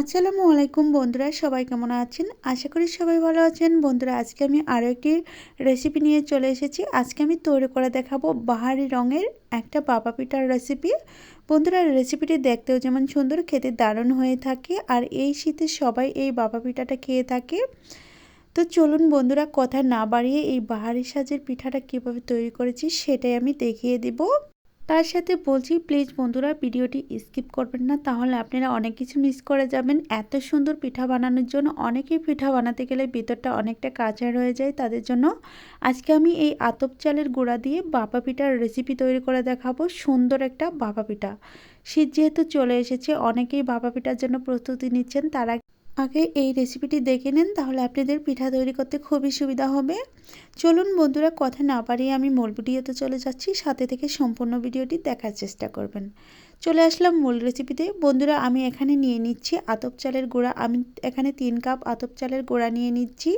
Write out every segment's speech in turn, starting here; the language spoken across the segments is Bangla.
আসসালামু আলাইকুম বন্ধুরা, সবাই কেমন আছেন? আশা করি সবাই ভালো আছেন। বন্ধুরা, আজকে আমি আরও একটি রেসিপি নিয়ে চলে এসেছি। আজকে আমি তৈরি করে দেখাবো বাহারি রঙের একটা বাবা পিঠার রেসিপি বন্ধুরা রেসিপিটি দেখতেও যেমন সুন্দর, খেতে দারুণ হয়ে থাকে। আর এই শীতে সবাই এই বাবা পিঠাটা খেয়ে থাকে। তো চলুন বন্ধুরা, কথা না বাড়িয়ে এই বাহারি সাজের পিঠাটা কীভাবে তৈরি করেছি সেটাই আমি দেখিয়ে দিব। তার সাথে বলছি, প্লিজ বন্ধুরা, ভিডিওটি স্কিপ করবেন না। তাহলে আপনারা অনেক কিছু মিস করে যাবেন। এত সুন্দর পিঠা বানানোর জন্য অনেকেই পিঠা বানাতে গেলে ভিতরটা অনেকটা কাঁচা রয়ে যায় তাদের জন্য। আজকে আমি এই আতপ চালের গুঁড়া দিয়ে বাবা পিঠার রেসিপি তৈরি করে দেখাবো। সুন্দর একটা বাবা পিঠা। শীত যেহেতু চলে এসেছে, অনেকেই বাবা পিঠার জন্য প্রস্তুতি নিচ্ছেন। তারা আগে এই রেসিপিটি দেখে নেন, তাহলে আপনাদের পিঠা তৈরি করতে খুবই সুবিধা হবে। চলুন বন্ধুরা, কথা না পারিয়ে আমি মূল ভিডিওতে চলে যাচ্ছি। সাথে থেকে সম্পূর্ণ ভিডিওটি দেখার চেষ্টা করবেন। চলে আসলাম মূল রেসিপিতে বন্ধুরা, আমি এখানে নিয়ে নিচ্ছি আতপ চালের গুঁড়া। আমি এখানে তিন কাপ আতপ চালের গুঁড়া নিয়ে নিচ্ছি।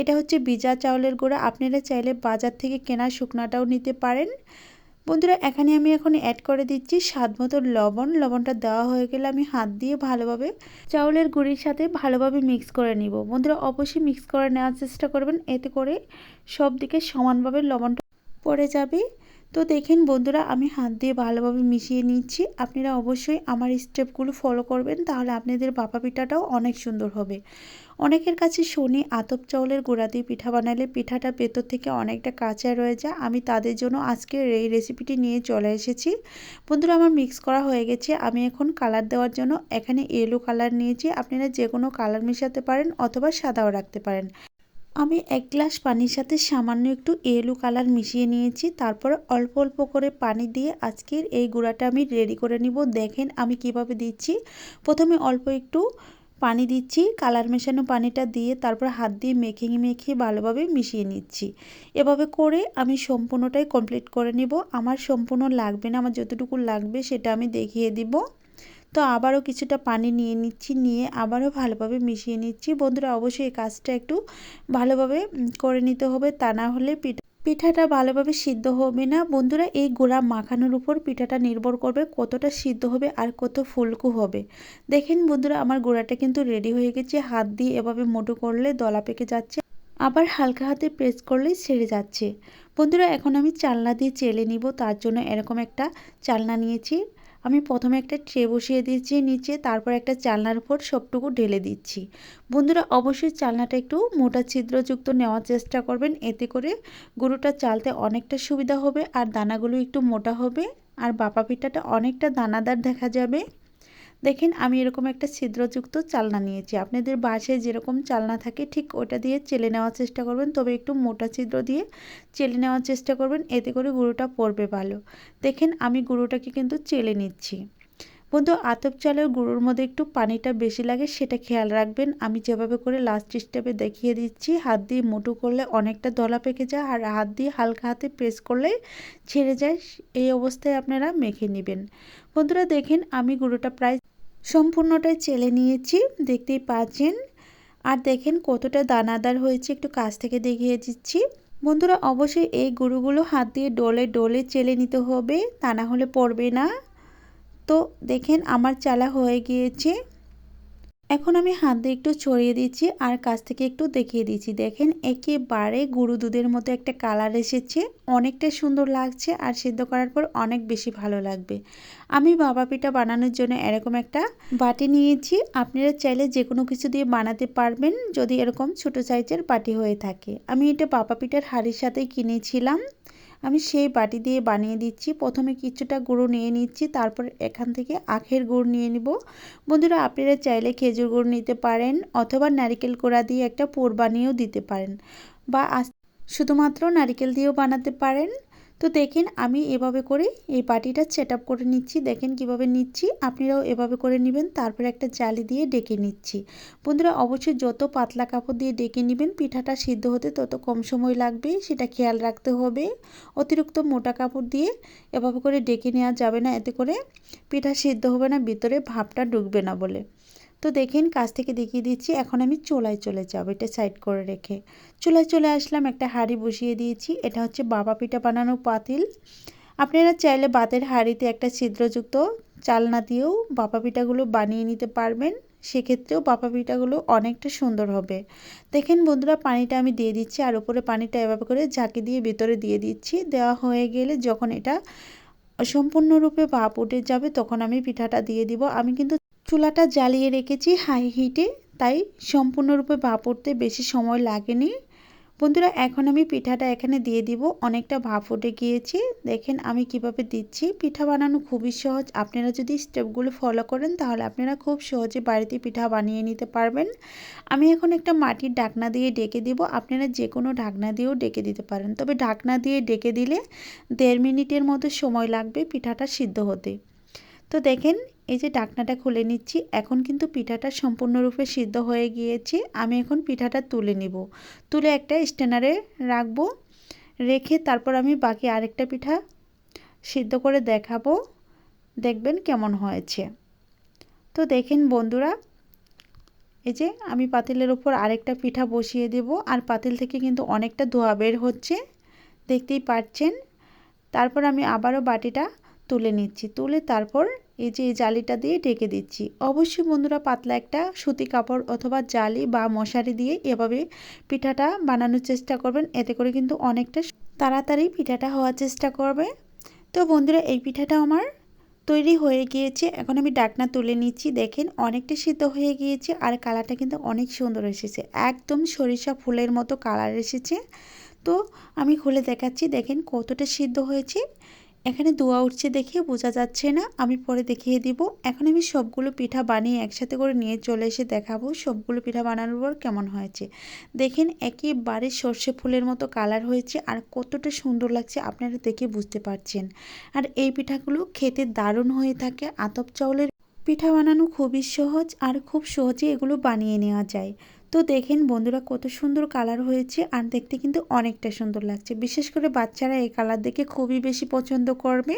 এটা হচ্ছে বিজা চাউলের গুঁড়া। আপনারা চাইলে বাজার থেকে কেনা শুকনাটাও নিতে পারেন। বন্ধুরা, এখানে আমি এখন অ্যাড করে দিচ্ছি স্বাদ মতো লবণ। লবণটা দেওয়া হয়ে গেলে আমি হাত দিয়ে ভালোভাবে চাউলের গুঁড়ির সাথে ভালোভাবে মিক্স করে নিব। বন্ধুরা, অবশ্যই মিক্স করে নেওয়ার চেষ্টা করবেন। এতে করে সব দিকে সমানভাবে লবণটা পড়ে যাবে। তো দেখেন বন্ধুরা, আমি হাত দিয়ে ভালোভাবে মিশিয়ে নিচ্ছি। আপনারা অবশ্যই আমার স্টেপগুলো ফলো করবেন, তাহলে আপনাদের বাপা পিঠাটাও অনেক সুন্দর হবে। অনেকের কাছে শুনি, আতপ চাউলের গুঁড়া দিয়ে পিঠা বানালে পিঠাটা ভেতর থেকে অনেকটা কাঁচা রয়ে যায়। আমি তাদের জন্য আজকে এই রেসিপিটি নিয়ে চলে এসেছি। বন্ধুরা, আমার মিক্স করা হয়ে গেছে। আমি এখন কালার দেওয়ার জন্য এখানে ইয়েলো কালার নিয়েছি। আপনারা যে কোনো কালার মেশাতে পারেন অথবা সাদাও রাখতে পারেন। আমি এক গ্লাস পানির সাথে সামান্য একটু এলু কালার মিশিয়ে নিয়েছি, তারপর অল্প অল্প করে পানি দিয়ে আজকের এই গুঁড়াটা আমি রেডি করে নিব। দেখেন আমি কীভাবে দিচ্ছি। প্রথমে অল্প একটু পানি দিচ্ছি, কালার মেশানো পানিটা দিয়ে তারপর হাত দিয়ে মেখে মেখে ভালোভাবে মিশিয়ে নিচ্ছি। এভাবে করে আমি সম্পূর্ণটাই কমপ্লিট করে নিব। আমার সম্পূর্ণ লাগবে না, আমার যতটুকু লাগবে সেটা আমি দেখিয়ে দিব। তো আবারও কিছুটা পানি নিয়ে নিচ্ছি, নিয়ে আবারও ভালোভাবে মিশিয়ে নিচ্ছি। বন্ধুরা, অবশ্যই এই কাজটা একটু ভালোভাবে করে নিতে হবে, তা না হলে পিঠা পিঠাটা ভালোভাবে সিদ্ধ হবে না। বন্ধুরা, এই গোড়া মাখানোর উপর পিঠাটা নির্ভর করবে কতটা সিদ্ধ হবে আর কত ফুলকু হবে। দেখেন বন্ধুরা, আমার গোড়াটা কিন্তু রেডি হয়ে গেছে। হাত দিয়ে এভাবে মোটো করলে দলা পেকে যাচ্ছে, আবার হালকা হাতে প্রেস করলেই ছেড়ে যাচ্ছে। বন্ধুরা, এখন আমি চালনা দিয়ে চেলে নিব, তার জন্য এরকম একটা চালনা নিয়েছি। আমি প্রথমে একটা ট্রে বসিয়ে দিচ্ছি নিচে, তারপর একটা চালনার উপর সবটুকু ঢেলে দিচ্ছি। বন্ধুরা, অবশ্যই চালনাটা একটু মোটা ছিদ্রযুক্ত নেওয়ার চেষ্টা করবেন, এতে করে গরুটা চালতে অনেকটা সুবিধা হবে আর দানাগুলো একটু মোটা হবে আর বাপা পিঠাটা অনেকটা দানাদার দেখা যাবে। দেখেন আমি এরকম একটা ছিদ্রযুক্ত চালনা নিয়েছি। আপনাদের বাসায় যেরকম চালনা থাকে, ঠিক ওটা দিয়ে চেলে নেওয়ার চেষ্টা করবেন। তবে একটু মোটা ছিদ্র দিয়ে চেলে নেওয়ার চেষ্টা করবেন, এতে করে গুঁড়োটা পড়বে ভালো। দেখেন আমি গুঁড়োটাকে কিন্তু চেলে নিচ্ছি। বন্ধু, আতপ চালের গুঁড়োর মধ্যে একটু পানিটা বেশি লাগে, সেটা খেয়াল রাখবেন। আমি যেভাবে করে লাস্ট স্টেপে দেখিয়ে দিচ্ছি, হাত দিয়ে মুটু করলে অনেকটা দলা পেকে যায় আর হাত দিয়ে হালকা হাতে প্রেস করলে ছেড়ে যায়, এই অবস্থায় আপনারা মেখে নেবেন। বন্ধুরা, দেখেন আমি গুঁড়োটা প্রায় সম্পূর্ণটাই চেলে নিয়েছি। দেখতেই পাচ্ছেন। আর দেখেন কতটা দানাদার হয়েছে, একটু কাছ থেকে দেখিয়ে দিচ্ছি। বন্ধুরা, অবশ্যই এই গরুগুলো হাত দিয়ে ডলে ডলে চেলে নিতে হবে, তা না হলে পড়বে না। তো দেখেন, আমার চালা হয়ে গিয়েছে। এখন আমি হাত দিয়ে একটু ছড়িয়ে দিচ্ছি আর কাছ থেকে একটু দেখিয়ে দিচ্ছি। দেখেন, একেবারে গুঁড়ো দুধের মতো একটা কালার এসেছে। অনেকটা সুন্দর লাগছে আর সিদ্ধ করার পর অনেক বেশি ভালো লাগবে। আমি বাবা পিঠা বানানোর জন্য এরকম একটা বাটি নিয়েছি। আপনারা চাইলে যে কোনো কিছু দিয়ে বানাতে পারবেন যদি এরকম ছোট সাইজের বাটি হয়ে থাকে। আমি এটা বাবা পিঠার হাড়ির সাথে কিনেছিলাম। আমি সেই বাটি দিয়ে বানিয়ে দিচ্ছি। প্রথমে কিছুটা গুঁড়ো নিয়ে নিচ্ছি, তারপর এখান থেকে আখের গুড় নিয়ে নিব। বন্ধুরা, আপনারা চাইলে খেজুর গুড় নিতে পারেন অথবা নারিকেল কোড়া দিয়ে একটা পোর বানিয়েও দিতে পারেন বা শুধুমাত্র নারিকেল দিয়েও বানাতে পারেন। তো দেখেন আমি এভাবে করে এই বাটিটা সেট করে নিচ্ছি। দেখেন কীভাবে নিচ্ছি। আপনারাও এভাবে করে নেবেন। তারপরে একটা জালি দিয়ে ডেকে নিচ্ছি। বন্ধুরা, অবশ্যই যত পাতলা কাপড় দিয়ে ডেকে নেবেন, পিঠাটা সিদ্ধ হতে তত কম সময় লাগবে। সেটা খেয়াল রাখতে হবে। অতিরিক্ত মোটা কাপড় দিয়ে এভাবে করে ডেকে নেওয়া যাবে না। এতে করে পিঠা সিদ্ধ হবে না, ভিতরে ভাবটা ঢুকবে না বলে। তো দেখেন কাছ থেকে দেখিয়ে দিচ্ছি, এখন আমি চোলায় চলে যাব, এটা সাইড করে রেখে। চুলায় চলে আসলাম, একটা হাঁড়ি বসিয়ে দিয়েছি, এটা হচ্ছে বাবা পিঠা বানানো পাতিল। আপনারা চাইলে বাতের হাঁড়িতে একটা ছিদ্রযুক্ত চালনা দিয়েও বাবা পিঠাগুলো বানিয়ে নিতে পারবেন, সেক্ষেত্রেও বাপা পিঠাগুলো অনেকটা সুন্দর হবে। দেখেন বন্ধুরা, পানিটা আমি দিয়ে দিচ্ছি, আর উপরে পানিটা এভাবে করে ঝাঁকি দিয়ে ভিতরে দিয়ে দিচ্ছি। দেওয়া হয়ে গেলে যখন এটা সম্পূর্ণরূপে ভাপ উঠে যাবে, তখন আমি পিঠাটা দিয়ে দিব। আমি কিন্তু চুলাটা জ্বালিয়ে রেখেছি হাই হিটে তাই সম্পূর্ণরূপে ভাপ উঠতে বেশি সময় লাগেনি। বন্ধুরা, এখন আমি পিঠাটা এখানে দিয়ে দিব। অনেকটা ভাপ উঠে গিয়েছি। দেখেন আমি কীভাবে দিচ্ছি। পিঠা বানানো খুবই সহজ। আপনারা যদি স্টেপগুলো ফলো করেন, তাহলে আপনারা খুব সহজে বাড়িতে পিঠা বানিয়ে নিতে পারবেন। আমি এখন একটা মাটির ঢাকনা দিয়ে ডেকে দিব। আপনারা যে কোনো ঢাকনা দিয়েও ডেকে দিতে পারেন। তবে ঢাকনা দিয়ে ডেকে দিলে দেড় মিনিটের মতো সময় লাগবে পিঠাটা সিদ্ধ হতে। তো দেখেন এই যে ডাকনাটা খুলে নিচ্ছি, এখন কিন্তু পিঠাটা সম্পূর্ণরূপে সিদ্ধ হয়ে গিয়েছে। আমি এখন পিঠাটা তুলে নিব। তুলে একটা স্ট্যান্ডারে রাখব, রেখে তারপর আমি বাকি আরেকটা পিঠা সিদ্ধ করে দেখাবো। দেখবেন কেমন হয়েছে। তো দেখেন বন্ধুরা, এই যে আমি পাতিলের উপর আরেকটা পিঠা বসিয়ে দেব, আর পাতিল থেকে কিন্তু অনেকটা ধোয়া বের হচ্ছে। দেখতেই পাচ্ছেন। তারপর আমি আবারও বাটিটা তুলে নিচ্ছি। তুলে তারপর এই যে এই জালিটা দিয়ে ঢেকে দিচ্ছি। অবশ্যই বন্ধুরা পাতলা একটা সুতি কাপড় অথবা জালি বা মশারি দিয়ে এভাবে পিঠাটা বানানোর চেষ্টা করবেন। এতে করে কিন্তু অনেকটা তাড়াতাড়ি পিঠাটা হওয়ার চেষ্টা করবে। তো বন্ধুরা, এই পিঠাটা আমার তৈরি হয়ে গিয়েছে। এখন আমি ডাকনা তুলে নিচ্ছি। দেখেন, অনেকটা সিদ্ধ হয়ে গিয়েছে আর কালারটা কিন্তু অনেক সুন্দর এসেছে। একদম সরিষা ফুলের মতো কালার এসেছে। তো আমি খুলে দেখাচ্ছি। দেখেন কতটা সিদ্ধ হয়েছে। এখানে দোয়া উঠছে দেখে বোঝা যাচ্ছে না। আমি পরে দেখিয়ে দিব। এখন আমি সবগুলো পিঠা বানিয়ে একসাথে করে নিয়ে চলে এসে দেখাবো সবগুলো পিঠা বানানোর পর কেমন হয়েছে। দেখেন একেবারে সর্ষে ফুলের মতো কালার হয়েছে আর কতটা সুন্দর লাগছে আপনারা দেখে বুঝতে পারছেন। আর এই পিঠাগুলো খেতে দারুণ হয়ে থাকে। আতপ চাউলের পিঠা বানানো খুবই সহজ আর খুব সহজে এগুলো বানিয়ে নেওয়া যায়। তো দেখেন বন্ধুরা কত সুন্দর কালার হয়েছে আর দেখতে কিন্তু অনেকটা সুন্দর লাগছে। বিশেষ করে বাচ্চারা এই কালার দেখে খুবই বেশি পছন্দ করবে।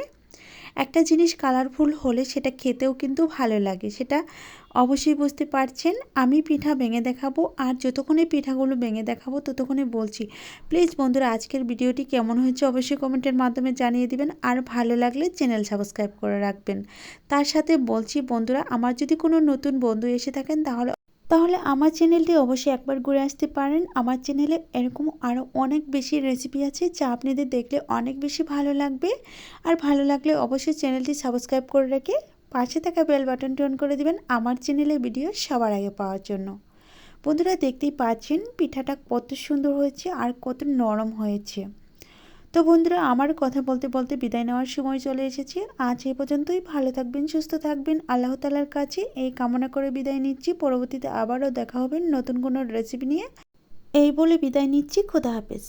একটা জিনিস কালারফুল হলে সেটা খেতেও কিন্তু ভালো লাগে, সেটা অবশ্যই বুঝতে পারছেন। আমি পিঠা ভেঙে দেখাবো আর যতক্ষণে পিঠাগুলো ভেঙে দেখাবো ততক্ষণে বলছি প্লিজ বন্ধুরা আজকের ভিডিওটি কেমন হয়েছে অবশ্যই কমেন্টের মাধ্যমে জানিয়ে দিবেন আর ভালো লাগলে চ্যানেল সাবস্ক্রাইব করে রাখবেন। তার সাথে বলছি বন্ধুরা, আমার যদি কোনো নতুন বন্ধু এসে থাকেন তাহলে তাহলে আমার চ্যানেলটি অবশ্যই একবার ঘুরে আসতে পারেন। আমার চ্যানেলে এরকম আরও অনেক বেশি রেসিপি আছে যা আপনাদের দেখলে অনেক বেশি ভালো লাগবে। আর ভালো লাগলে অবশ্যই চ্যানেলটি সাবস্ক্রাইব করে রেখে পাশে থাকা বেল বাটনটি অন করে দিবেন আমার চ্যানেলের ভিডিও সবার আগে পাওয়ার জন্য। বন্ধুরা দেখতেই পাচ্ছেন, পিঠাটা কত সুন্দর হয়েছে আর কত নরম হয়েছে। তো বন্ধুরা, আমার কথা বলতে বলতে বিদায় নেওয়ার সময় চলে এসেছি। আজ এ পর্যন্তই। ভালো থাকবেন, সুস্থ থাকবেন। আল্লাহ তালার কাছে এই কামনা করে বিদায় নিচ্ছি। পরবর্তীতে আবারও দেখা হবে নতুন কোনো রেসিপি নিয়ে। এই বলে বিদায় নিচ্ছি। খোদা হাফেজ।